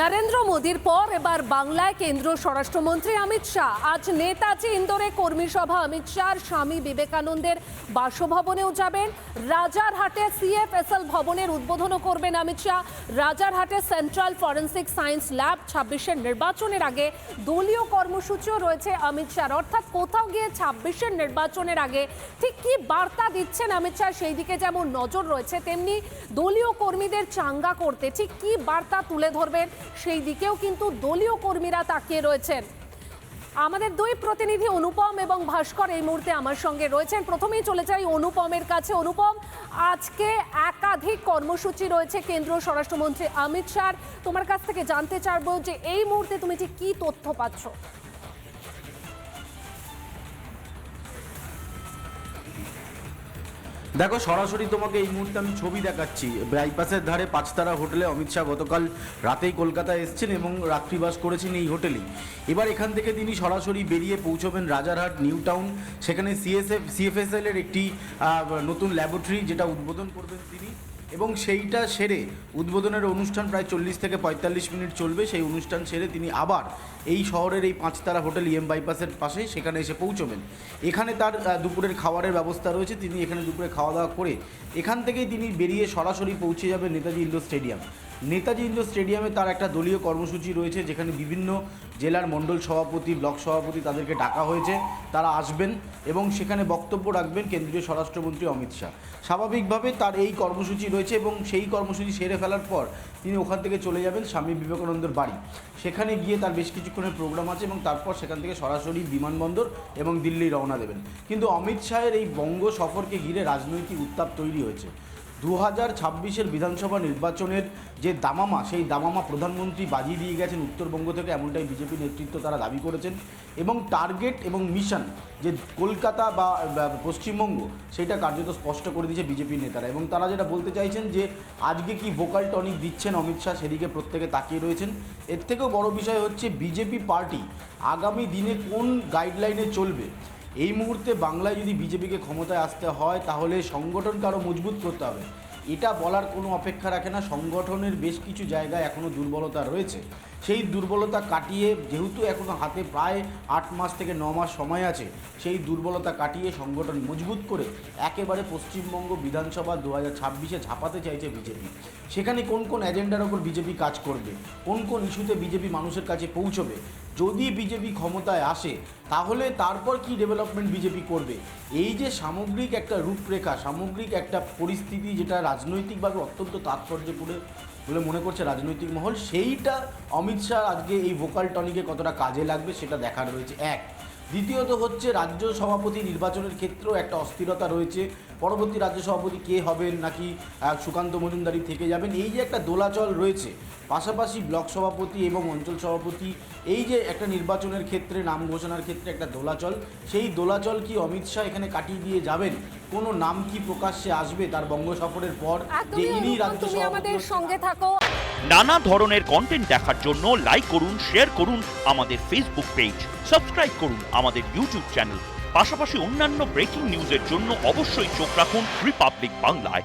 নরেন্দ্র মোদীর পর এবার বাংলায় কেন্দ্রীয় স্বরাষ্ট্রমন্ত্রী অমিত শাহ। আজ নেতাজি ইন্দোরে কর্মী সভা। অমিত শাহর স্বামী বিবেকানন্দের বাসভবনেও যাবেন। রাজারহাটে সিএফএসএল ভবনের উদ্বোধনও করবেন অমিত শাহ। রাজারহাটে সেন্ট্রাল ফরেন্সিক সায়েন্স ল্যাব ছাব্বিশের নির্বাচনের আগে দলীয় কর্মসূচিও রয়েছে অমিত শাহর। অর্থাৎ কোথাও গিয়ে ছাব্বিশের নির্বাচনের আগে ঠিক কি বার্তা দিচ্ছেন অমিত শাহ? সেই দিকে যেমন নজর রয়েছে, তেমনি দলীয় কর্মীদের চাঙ্গা করতে ঠিক কি বার্তা তুলে ধরবেন সেই দিকেও কিন্তু দলীয় কর্মীরা তাকিয়ে রয়েছেন। আমাদের দুই প্রতিনিধি অনুপম এবং ভাস্কর এই মুহূর্তে আমার সঙ্গে রয়েছেন। প্রথমেই চলে যাই অনুপমের কাছে। অনুপম, আজকে একাধিক কর্মসূচি রয়েছে কেন্দ্রীয় স্বরাষ্ট্রমন্ত্রী অমিত শাহ তোমার কাছ থেকে জানতে চাইব যে এই মুহূর্তে তুমি যে কি তথ্য পাচ্ছ? দেখো, সরাসরি তোমাকে এই মুহূর্তে আমি ছবি দেখাচ্ছি। বাইপাসের ধারে পাঁচতারা হোটেলে অমিত শাহ গতকাল রাতেই কলকাতা এসছেন এবং রাত্রিবাস করেছেন এই হোটেলে। এবার এখান থেকে তিনি সরাসরি বেরিয়ে পৌঁছবেন রাজারহাট, নিউ টাউন। সেখানে সিএসএফ সিএফএসএল এর একটি নতুন ল্যাবরেটরি যেটা উদ্বোধন করবেন তিনি। এবং সেইটা সেরে উদ্বোধনের অনুষ্ঠান প্রায় চল্লিশ থেকে পঁয়তাল্লিশ মিনিট চলবে। সেই অনুষ্ঠান সেরে তিনি আবার এই শহরের এই পাঁচতারা হোটেল ইএম বাইপাসের পাশে সেখানে এসে পৌঁছবেন। এখানে তার দুপুরের খাবারের ব্যবস্থা রয়েছে। তিনি এখানে দুপুরে খাওয়া দাওয়া করে এখান থেকেই তিনি বেরিয়ে সরাসরি পৌঁছে যাবেন Netaji indoor stadium. Netaji indoor স্টেডিয়ামে তার একটা দলীয় কর্মসূচি রয়েছে, যেখানে বিভিন্ন জেলার মণ্ডল সভাপতি, ব্লক সভাপতি তাদেরকে ডাকা হয়েছে। তারা আসবেন এবং সেখানে বক্তব্য রাখবেন কেন্দ্রীয় স্বরাষ্ট্রমন্ত্রী অমিত শাহ। স্বাভাবিকভাবে তার এই কর্মসূচি রয়েছে এবং সেই কর্মসূচি সেরে ফেলার পর তিনি ওখান থেকে চলে যাবেন স্বামী বিবেকানন্দের বাড়ি। সেখানে গিয়ে তার বেশ কিছুক্ষণের প্রোগ্রাম আছে এবং তারপর সেখান থেকে সরাসরি বিমানবন্দর এবং দিল্লি রওনা দেবেন। কিন্তু অমিত শাহের এই বঙ্গ সফরকে ঘিরে রাজনৈতিক উত্তাপ তৈরি হয়েছে। দু হাজার ছাব্বিশের বিধানসভা নির্বাচনের যে দামামা, সেই দামামা প্রধানমন্ত্রী বাজিয়ে দিয়ে গেছেন উত্তরবঙ্গ থেকে, এমনটাই বিজেপি নেতৃত্ব তারা দাবি করেছেন। এবং টার্গেট এবং মিশন, যে কলকাতা বা পশ্চিমবঙ্গ, সেটা কার্যত স্পষ্ট করে দিয়েছে বিজেপি নেতারা। এবং তারা যেটা বলতে চাইছেন যে, আজকে কি ভোকাল টনিক দিচ্ছেন অমিত শাহ, সেদিকে প্রত্যেকে তাকিয়ে রয়েছেন। এর থেকেও বড় বিষয় হচ্ছে, বিজেপি পার্টি আগামী দিনে কোন গাইডলাইনে চলবে? এই মুহূর্তে বাংলায় যদি বিজেপিকে ক্ষমতায় আসতে হয়, তাহলে সংগঠনকে আরও মজবুত করতে হবে। এটা বলার কোনো অপেক্ষা রাখে না। সংগঠনের বেশ কিছু জায়গায় এখনও দুর্বলতা রয়েছে। সেই দুর্বলতা কাটিয়ে, যেহেতু এখনও হাতে প্রায় আট মাস থেকে ন মাস সময় আছে, সেই দুর্বলতা কাটিয়ে সংগঠন মজবুত করে একেবারে পশ্চিমবঙ্গ বিধানসভা দু হাজার ছাব্বিশে ঝাঁপাতে চাইছে বিজেপি। সেখানে কোন কোন এজেন্ডার ওপর বিজেপি কাজ করবে? কোন কোন ইস্যুতে বিজেপি মানুষের কাছে পৌঁছবে? যদি বিজেপি ক্ষমতায় আসে, তাহলে তারপর কি ডেভেলপমেন্ট বিজেপি করবে? এই যে সামগ্রিক একটা রূপরেখা, সামগ্রিক একটা পরিস্থিতি যেটা রাজনৈতিকভাবে অত্যন্ত তাৎপর্যপূর্ণ বলে মনে করছে রাজনৈতিক মহল, সেইটা অমিত শাহ আজকে এই ভোকাল টনিকে কতটা কাজে লাগবে সেটা দেখার রয়েছে। এক দ্বিতীয়ত হচ্ছে রাজ্য সভাপতি নির্বাচনের ক্ষেত্রেও একটা অস্থিরতা রয়েছে। পরবর্তী রাজ্য সভাপতি কে হবেন নাকি সুকান্ত মজুমদারি থেকে যাবেন, এই যে একটা দোলাচল রয়েছে, পাশাপাশি ব্লক সভাপতি এবং অঞ্চল সভাপতি, এই যে একটা নির্বাচনের ক্ষেত্রে নাম ঘোষণার ক্ষেত্রে একটা দোলাচল, সেই দোলাচল কি অমিত শাহ এখানে কাটিয়ে দিয়ে যাবেন? কোনো নাম কি প্রকাশ্যে আসবে তার বঙ্গ সফরের পর? যে ইনি রাজ্য তুমি আমাদের সঙ্গে থাকো। নানা ধরনের কন্টেন্ট দেখার জন্য লাইক করুন শেয়ার করুন আমাদের ফেসবুক পেজ সাবস্ক্রাইব করুন আমাদের ইউটিউব চ্যানেল পাশাপাশি অন্যান্য ব্রেকিং নিউজের জন্য অবশ্যই চোখ রাখুন রিপাবলিক বাংলায়